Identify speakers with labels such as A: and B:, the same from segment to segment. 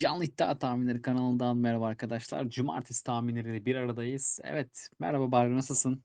A: Canlı İddia Tahminleri kanalından merhaba arkadaşlar. Cumartesi tahminleriyle bir aradayız. Evet, merhaba Barry nasılsın?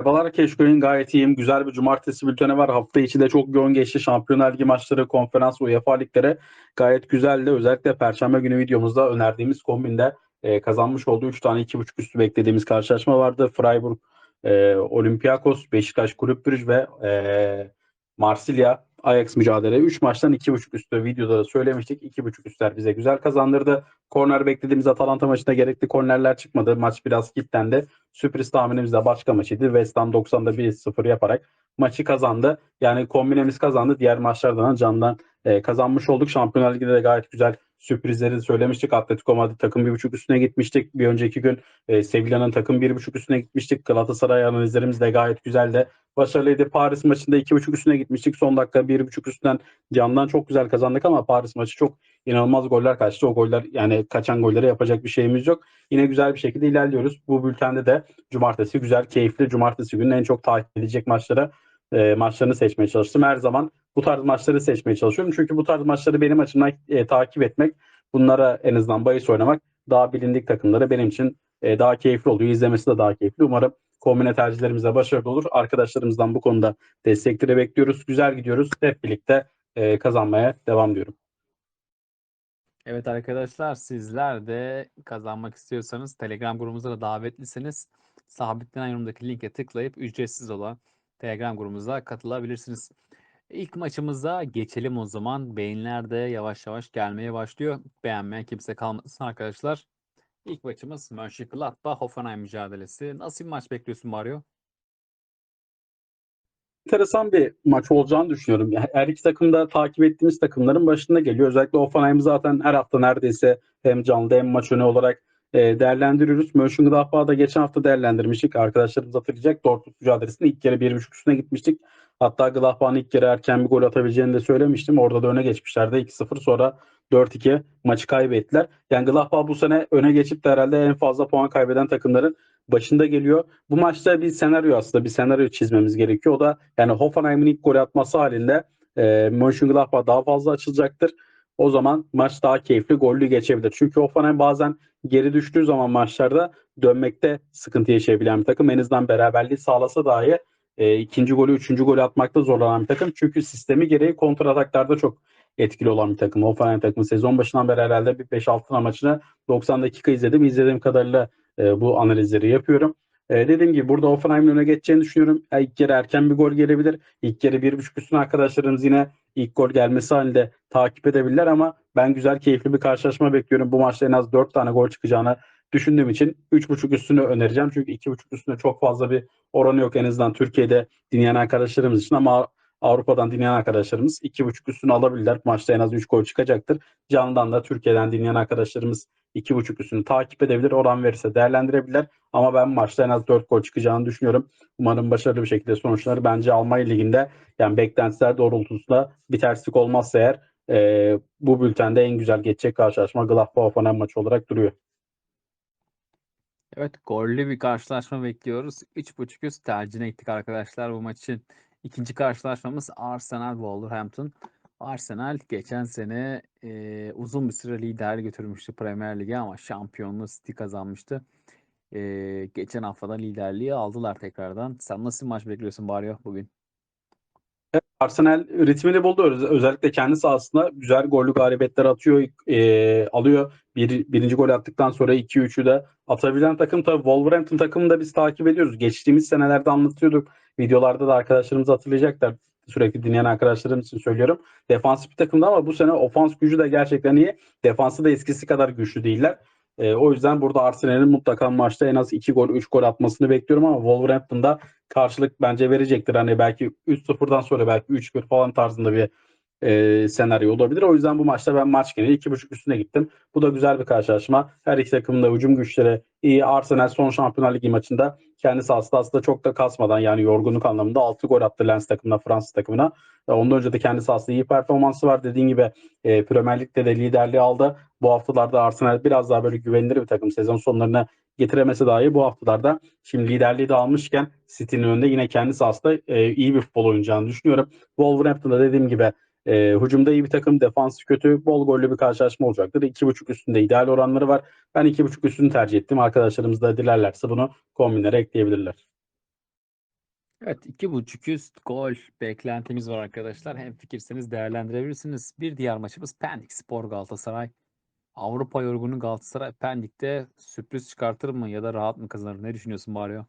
B: Merhabalar Keşkoy'un gayet iyiyim. Güzel bir cumartesi bülteni var. Hafta içi de çok yoğun geçti. Şampiyonlar Ligi maçları, konferans, UEFA ligleri gayet güzeldi. Özellikle Perşembe günü videomuzda önerdiğimiz kombinde e, kazanmış olduğu 3 tane 2.5 üstü beklediğimiz karşılaşma vardı. Freiburg, e, Olympiakos, Beşiktaş Kulüp ve e, Marsilya Ajax mücadele. 3 maçtan 2.5 üstü videoda da söylemiştik. 2.5 üstler bize güzel kazandırdı. Korner beklediğimiz Atalanta maçında gerekli kornerler çıkmadı. Maç biraz kilitlendi. Sürpriz tahminimiz de başka maçıydı. West Ham 90'da 1-0 yaparak maçı kazandı. Yani kombinemiz kazandı. Diğer maçlardan candan e, kazanmış olduk. Şampiyonlar Ligi'de de gayet güzel sürprizleri söylemiştik. Atletico Madrid takım 1.5 üstüne gitmiştik. Bir önceki gün e, Sevilla'nın takım 1.5 üstüne gitmiştik. Galatasaray analizlerimiz de gayet güzeldi. Başarılıydı. Paris maçında 2.5 üstüne gitmiştik. Son dakika 1.5 üstünden candan çok güzel kazandık ama Paris maçı çok inanılmaz goller kaçtı. O goller yani kaçan gollere yapacak bir şeyimiz yok. Yine güzel bir şekilde ilerliyoruz. Bu bültende de cumartesi güzel, keyifli cumartesi günü en çok takip edilecek maçlara e, maçlarını seçmeye çalıştım. Her zaman bu tarz maçları seçmeye çalışıyorum. Çünkü bu tarz maçları benim açımdan e, takip etmek, bunlara en azından bahis oynamak daha bilindik takımları benim için e, daha keyifli oluyor. İzlemesi de daha keyifli. Umarım kombine tercihlerimizde başarılı olur. Arkadaşlarımızdan bu konuda destekleri bekliyoruz. Güzel gidiyoruz. Hep birlikte e, kazanmaya devam diyorum.
A: Evet arkadaşlar sizler de kazanmak istiyorsanız Telegram grubumuza da davetlisiniz. Sabitlenen yorumdaki linke tıklayıp ücretsiz olan Telegram grubumuza katılabilirsiniz. İlk maçımıza geçelim o zaman. Beğeniler de yavaş yavaş gelmeye başlıyor. Beğenmeyen kimse kalmasın arkadaşlar. İlk maçımız Mönchengladbach Hoffenheim mücadelesi. Nasıl bir maç bekliyorsun Mario?
B: enteresan bir maç olacağını düşünüyorum. Yani Her iki takım da takip ettiğimiz takımların başında geliyor. Özellikle Hoffenheim zaten her hafta neredeyse hem canlı hem maç önü olarak e, değerlendiriyoruz. Mönchengladbach'ı da geçen hafta değerlendirmiştik. Arkadaşlarımız hatırlayacak. Dortmund mücadelesinde ilk kere 1.5 üstüne gitmiştik. Hatta Gladbach'ın ilk kere erken bir gol atabileceğini de söylemiştim. Orada da öne geçmişlerdi. 2-0 sonra 4-2 maçı kaybettiler. Yani Gladbach bu sene öne geçip de herhalde en fazla puan kaybeden takımların başında geliyor. Bu maçta bir senaryo aslında bir senaryo çizmemiz gerekiyor. O da yani Hoffenheim'in ilk gol atması halinde e, Mönchengladbach daha fazla açılacaktır. O zaman maç daha keyifli, gollü geçebilir. Çünkü Hoffenheim bazen geri düştüğü zaman maçlarda dönmekte sıkıntı yaşayabilen bir takım. En azından beraberliği sağlasa dahi e, ikinci golü, üçüncü golü atmakta zorlanan bir takım. Çünkü sistemi gereği kontrataklarda çok etkili olan bir takım. Hoffenheim takımı sezon başından beri herhalde bir 5-6 maçını 90 dakika izledim. İzlediğim kadarıyla e, bu analizleri yapıyorum. E, dediğim gibi burada Hoffenheim'in öne geçeceğini düşünüyorum. Ya, ilk kere erken bir gol gelebilir. İlk bir buçuk üstüne arkadaşlarımız yine ilk gol gelmesi halinde takip edebilirler ama ben güzel keyifli bir karşılaşma bekliyorum. Bu maçta en az 4 tane gol çıkacağını düşündüğüm için 3.5 üstünü önereceğim. Çünkü 2.5 üstünde çok fazla bir oranı yok en azından Türkiye'de dinleyen arkadaşlarımız için ama Avrupa'dan dinleyen arkadaşlarımız 2.5 üstünü alabilirler. Maçta en az 3 gol çıkacaktır. Canlıdan da Türkiye'den dinleyen arkadaşlarımız 2.5 üstünü takip edebilir. Oran verirse değerlendirebilirler. Ama ben maçta en az 4 gol çıkacağını düşünüyorum. Umarım başarılı bir şekilde sonuçları bence Almanya Ligi'nde yani beklentiler doğrultusunda bir terslik olmazsa eğer e, bu bültende en güzel geçecek karşılaşma Gladbach-Hoffenheim maçı olarak duruyor.
A: Evet, gollü bir karşılaşma bekliyoruz. 3.5 üst tercihine gittik arkadaşlar bu maç için. İkinci karşılaşmamız Arsenal Wolverhampton. Arsenal geçen sene e, uzun bir süre lider götürmüştü Premier Lig'e ama şampiyonluğu City kazanmıştı. E, geçen haftada liderliği aldılar tekrardan. Sen nasıl maç bekliyorsun Barrio bugün?
B: Arsenal ritmini buldu. Öz- Özellikle kendi sahasında güzel gollü galibiyetler atıyor, e, alıyor. Bir, birinci gol attıktan sonra 2-3'ü de atabilen takım tabii Wolverhampton takımını da biz takip ediyoruz. Geçtiğimiz senelerde anlatıyorduk. Videolarda da arkadaşlarımız hatırlayacaklar. Sürekli dinleyen arkadaşlarım için söylüyorum. Defansif bir takımda ama bu sene ofans gücü de gerçekten iyi. Defansı da eskisi kadar güçlü değiller. E, o yüzden burada Arsenal'in mutlaka maçta en az 2 gol 3 gol atmasını bekliyorum ama Wolverhampton'da karşılık bence verecektir. Hani belki 3-0'dan sonra belki 3-1 falan tarzında bir e, senaryo olabilir. O yüzden bu maçta ben maç geneli 2.5 üstüne gittim. Bu da güzel bir karşılaşma. Her iki takımın da hücum güçleri iyi. Arsenal son Şampiyonlar Ligi maçında kendi sahasında aslında çok da kasmadan yani yorgunluk anlamında 6 gol attı Lens takımına, Fransız takımına. E, ondan önce de kendi sahasında iyi performansı var. Dediğin gibi e, Premier Lig'de de liderliği aldı. Bu haftalarda Arsenal biraz daha böyle güvenilir bir takım. Sezon sonlarına getiremesi dahi bu haftalarda şimdi liderliği de almışken City'nin önünde yine kendi sahasında e, iyi bir futbol oynayacağını düşünüyorum. Wolverhampton'da dediğim gibi E, hücumda iyi bir takım, defansı kötü, bol gollü bir karşılaşma olacaktır. 2.5 üstünde ideal oranları var. Ben 2.5 üstünü tercih ettim. Arkadaşlarımız da dilerlerse bunu kombinlere ekleyebilirler.
A: Evet, 2.5 üst gol beklentimiz var arkadaşlar. Hem fikirseniz değerlendirebilirsiniz. Bir diğer maçımız Pendik Spor Galatasaray. Avrupa yorgunu Galatasaray Pendik'te sürpriz çıkartır mı ya da rahat mı kazanır? Ne düşünüyorsun Mario?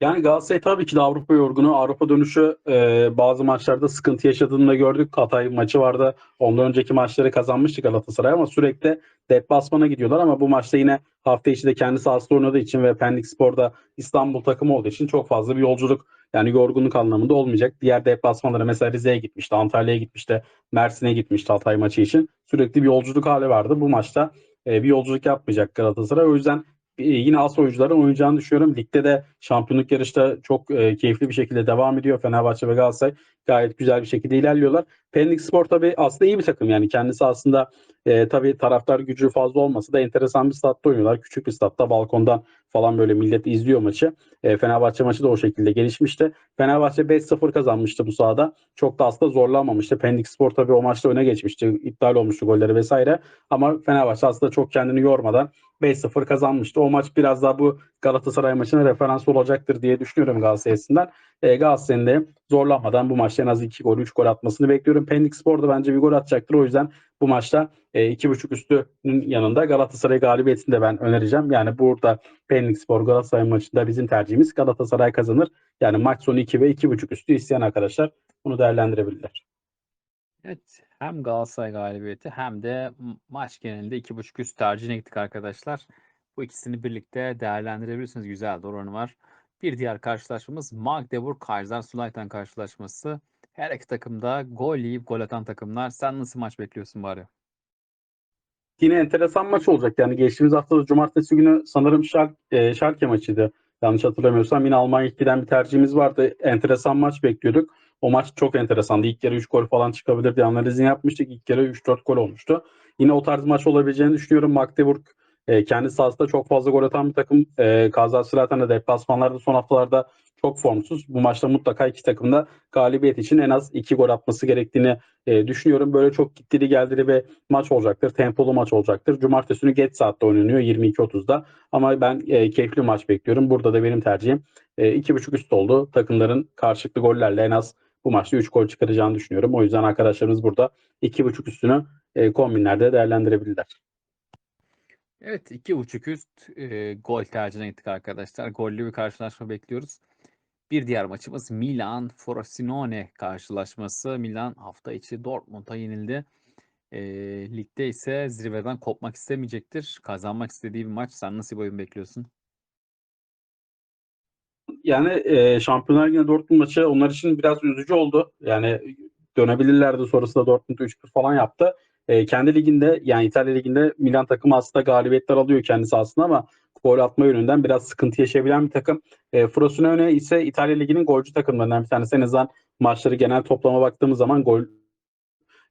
B: Yani Galatasaray tabii ki de Avrupa yorgunu. Avrupa dönüşü e, bazı maçlarda sıkıntı yaşadığını da gördük. Hatay maçı vardı. Ondan önceki maçları kazanmıştı Galatasaray ama sürekli deplasmana gidiyorlar ama bu maçta yine hafta içi de kendi sahasında oynadığı için ve Pendik Spor'da İstanbul takımı olduğu için çok fazla bir yolculuk yani yorgunluk anlamında olmayacak. Diğer deplasmanlara mesela Rize'ye gitmişti, Antalya'ya gitmişti, Mersin'e gitmişti Hatay maçı için. Sürekli bir yolculuk hali vardı. Bu maçta e, bir yolculuk yapmayacak Galatasaray. O yüzden yine az oyuncuların oynayacağını düşünüyorum. Ligde de şampiyonluk yarışta çok e, keyifli bir şekilde devam ediyor. Fenerbahçe ve Galatasaray gayet güzel bir şekilde ilerliyorlar. Pendik Spor tabii aslında iyi bir takım yani kendisi aslında e, tabii taraftar gücü fazla olmasa da enteresan bir statta oynuyorlar. Küçük bir statta balkondan falan böyle millet izliyor maçı. E, Fenerbahçe maçı da o şekilde gelişmişti. Fenerbahçe 5-0 kazanmıştı bu sahada. Çok da aslında zorlanmamıştı. Pendik Spor tabii o maçta öne geçmişti. İptal olmuştu golleri vesaire. Ama Fenerbahçe aslında çok kendini yormadan 5-0 kazanmıştı. O maç biraz daha bu Galatasaray maçına referans olacaktır diye düşünüyorum Galatasaray açısından. E, Galatasaray'ın da zorlanmadan bu maçta en az 2 gol 3 gol atmasını bekliyorum. Pendik Spor da bence bir gol atacaktır. O yüzden bu maçta e, 2.5 üstünün yanında Galatasaray galibiyetini de ben önereceğim. Yani burada Pendik Spor Galatasaray maçında bizim tercihimiz Galatasaray kazanır. Yani maç sonu 2 ve 2.5 üstü isteyen arkadaşlar bunu değerlendirebilirler.
A: Evet, hem Galatasaray galibiyeti hem de maç genelinde 2.5 üst tercihine gittik arkadaşlar. Bu ikisini birlikte değerlendirebilirsiniz. Güzel de oranı var. Bir diğer karşılaşmamız Magdeburg Kaiserslautern karşılaşması. Her iki takım da gol yiyip gol atan takımlar. Sen nasıl maç bekliyorsun bari?
B: Yine enteresan maç olacak. Yani geçtiğimiz hafta cumartesi günü sanırım Şal e, Schalke maçıydı. Yanlış hatırlamıyorsam yine Almanya giden bir tercihimiz vardı. Enteresan maç bekliyorduk. O maç çok enteresandı. İlk yarı 3 gol falan çıkabilir diye analizini yapmıştık. İlk yarı 3-4 gol olmuştu. Yine o tarz maç olabileceğini düşünüyorum. Magdeburg e, kendi sahasında çok fazla gol atan bir takım. E, Kazakstan'da deplasmanlarda son haftalarda çok formsuz. Bu maçta mutlaka iki takım da galibiyet için en az iki gol atması gerektiğini e, düşünüyorum. Böyle çok gittili geldili bir maç olacaktır. Tempolu maç olacaktır. Cumartesi günü geç saatte oynanıyor 22.30'da. Ama ben e, keyifli maç bekliyorum. Burada da benim tercihim e, 2.5 üst oldu. Takımların karşılıklı gollerle en az bu maçta 3 gol çıkaracağını düşünüyorum. O yüzden arkadaşlarımız burada 2.5 üstünü e, kombinlerde değerlendirebilirler.
A: Evet, 2.5 üst e, gol tercihine gittik arkadaşlar. Gollü bir karşılaşma bekliyoruz. Bir diğer maçımız Milan Frosinone karşılaşması. Milan hafta içi Dortmund'a yenildi. E, ligde ise zirveden kopmak istemeyecektir. Kazanmak istediği bir maç. Sen nasıl bir oyun bekliyorsun?
B: Yani e, Şampiyonlar Ligi Dortmund maçı onlar için biraz üzücü oldu. Yani dönebilirlerdi sonrasında Dortmund 3-1 falan yaptı. E, kendi liginde yani İtalya liginde Milan takımı aslında galibiyetler alıyor kendisi aslında ama gol atma yönünden biraz sıkıntı yaşayabilen bir takım. E, Frosinone ise İtalya liginin golcü takımlarından bir tanesi. En azından maçları genel toplama baktığımız zaman gol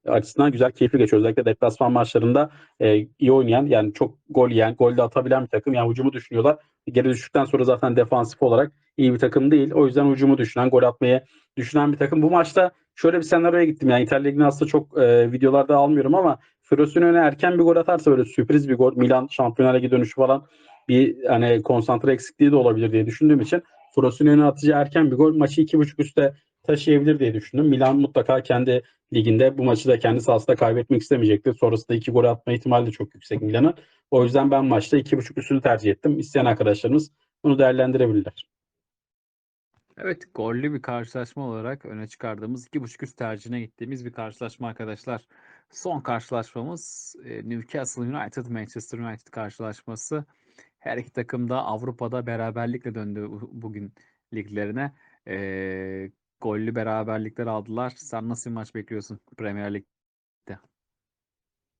B: açısından güzel, keyifli geçiyor. Özellikle deplasman maçlarında e, iyi oynayan, yani çok gol yiyen, gol de atabilen bir takım. Yani hücumu düşünüyorlar. Geri düştükten sonra zaten defansif olarak iyi bir takım değil. O yüzden hücumu düşünen, gol atmayı düşünen bir takım. Bu maçta şöyle bir senaryoya gittim. Yani İtalya Ligi'ni aslında çok e, videolarda almıyorum ama Frosinone erken bir gol atarsa böyle sürpriz bir gol. Milan Şampiyonlar Ligi dönüşü falan bir hani konsantre eksikliği de olabilir diye düşündüğüm için Frosinone atacağı erken bir gol maçı 2.5 üstte taşıyabilir diye düşündüm. Milan mutlaka kendi liginde bu maçı da kendi sahasında kaybetmek istemeyecektir. Sonrasında iki gol atma ihtimali de çok yüksek Milan'ın. O yüzden ben maçta 2.5 üstünü tercih ettim. İsteyen arkadaşlarımız bunu değerlendirebilirler.
A: Evet, gollü bir karşılaşma olarak öne çıkardığımız 2.5 üst tercihine gittiğimiz bir karşılaşma arkadaşlar. Son karşılaşmamız e, Newcastle United Manchester United karşılaşması. Her iki takım da Avrupa'da beraberlikle döndü bu- bugün liglerine. E, gollü beraberlikler aldılar. Sen nasıl bir maç bekliyorsun Premier Lig?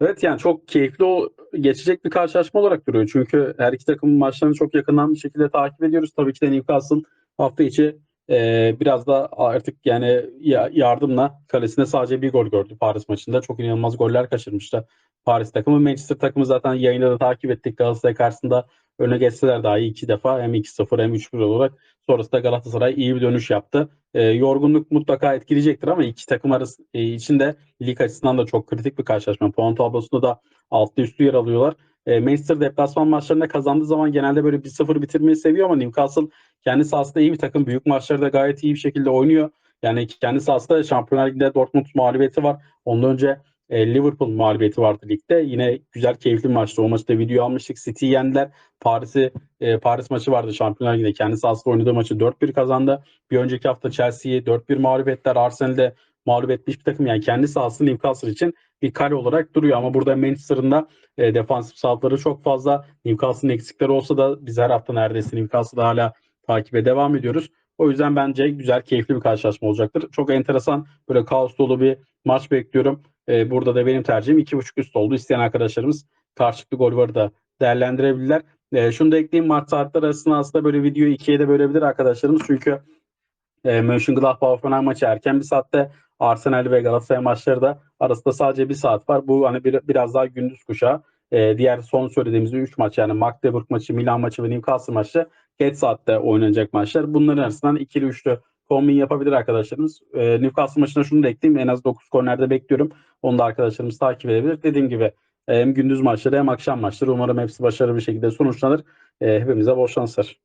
B: Evet yani çok keyifli o geçecek bir karşılaşma olarak duruyor. Çünkü her iki takımın maçlarını çok yakından bir şekilde takip ediyoruz. Tabii ki de Newcastle hafta içi e, biraz da artık yani ya- yardımla kalesine sadece bir gol gördü Paris maçında. Çok inanılmaz goller kaçırmıştı Paris takımı. Manchester takımı zaten yayında da takip ettik. Galatasaray karşısında öne geçseler dahi iki defa hem 2-0 hem 3-1 olarak Sonrasında Galatasaray iyi bir dönüş yaptı. E, yorgunluk mutlaka etkileyecektir ama iki takım arası e, içinde lig açısından da çok kritik bir karşılaşma. Puan tablosunda da altlı üstü yer alıyorlar. E, Manchester deplasman maçlarında kazandığı zaman genelde böyle 1-0 bitirmeyi seviyor ama Newcastle kendi sahasında iyi bir takım. Büyük maçları da gayet iyi bir şekilde oynuyor. Yani kendi sahasında Şampiyonlar Ligi'nde Dortmund mağlubiyeti var. Ondan önce e, Liverpool mağlubiyeti vardı ligde. Yine güzel keyifli maçtı. O maçta video almıştık. City'yi yendiler. Paris'i e, Paris maçı vardı Şampiyonlar Ligi'nde. Kendi sahasında oynadığı maçı 4-1 kazandı. Bir önceki hafta Chelsea'yi 4-1 mağlup ettiler. Arsenal'de mağlup etmiş bir takım. Yani kendi sahasında Newcastle için bir kale olarak duruyor. Ama burada Manchester'ın da e, defansif sahipleri çok fazla. Newcastle'ın eksikleri olsa da biz her hafta neredeyse Newcastle'da hala takibe devam ediyoruz. O yüzden bence güzel, keyifli bir karşılaşma olacaktır. Çok enteresan, böyle kaos dolu bir maç bekliyorum. Ee, burada da benim tercihim 2.5 üst oldu. İsteyen arkadaşlarımız karşılıklı gol varı da değerlendirebilirler. Ee, şunu da ekleyeyim. Mart saatler arasında aslında böyle videoyu ikiye de bölebilir arkadaşlarımız. Çünkü e, Mönchengladbach Hoffenheim maçı erken bir saatte Arsenal ve Galatasaray maçları da arasında sadece bir saat var. Bu hani bir, biraz daha gündüz kuşağı. E, diğer son söylediğimiz 3 maç yani Magdeburg maçı, Milan maçı ve Newcastle maçı geç saatte oynanacak maçlar. Bunların arasından ikili üçlü kombin yapabilir arkadaşlarımız. E, Newcastle maçına şunu da ekleyeyim. En az 9 kornerde bekliyorum. Onu da arkadaşlarımız takip edebilir. Dediğim gibi e, hem gündüz maçları hem akşam maçları. Umarım hepsi başarılı bir şekilde sonuçlanır. E, hepimize bol şanslar.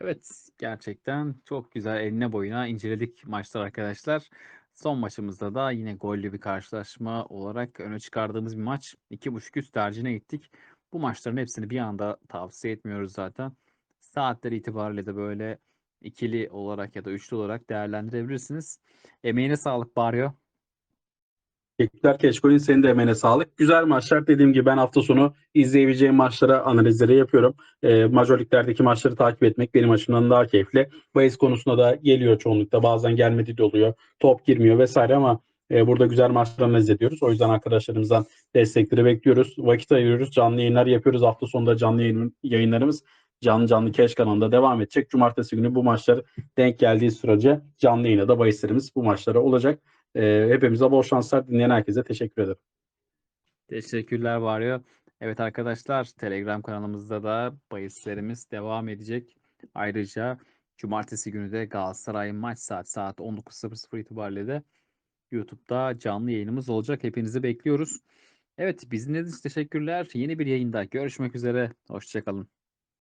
A: Evet, gerçekten çok güzel eline boyuna inceledik maçlar arkadaşlar. Son maçımızda da yine gollü bir karşılaşma olarak öne çıkardığımız bir maç. 2.5 üst tercihine gittik. Bu maçların hepsini bir anda tavsiye etmiyoruz zaten. Saatler itibariyle de böyle ikili olarak ya da üçlü olarak değerlendirebilirsiniz. Emeğine sağlık Baryo.
B: Teşekkürler Keşkol'ün senin de emeğine sağlık. Güzel maçlar dediğim gibi ben hafta sonu izleyebileceğim maçlara analizleri yapıyorum. E, Major Lig'lerdeki maçları takip etmek benim açımdan daha keyifli. Bahis konusunda da geliyor çoğunlukta. Bazen gelmedi de oluyor. Top girmiyor vesaire ama e, burada güzel maçlar analiz ediyoruz. O yüzden arkadaşlarımızdan destekleri bekliyoruz. Vakit ayırıyoruz. Canlı yayınlar yapıyoruz. Hafta sonunda canlı yayın, yayınlarımız canlı canlı Keş kanalında devam edecek. Cumartesi günü bu maçlar denk geldiği sürece canlı yayına da bahislerimiz bu maçlara olacak. E, hepimize bol şanslar. Dinleyen herkese teşekkür ederim.
A: Teşekkürler Varyo. Evet arkadaşlar Telegram kanalımızda da bahislerimiz devam edecek. Ayrıca cumartesi günü de Galatasaray maç saat saat 19.00 itibariyle de YouTube'da canlı yayınımız olacak. Hepinizi bekliyoruz. Evet, bizim için teşekkürler. Yeni bir yayında görüşmek üzere. Hoşçakalın.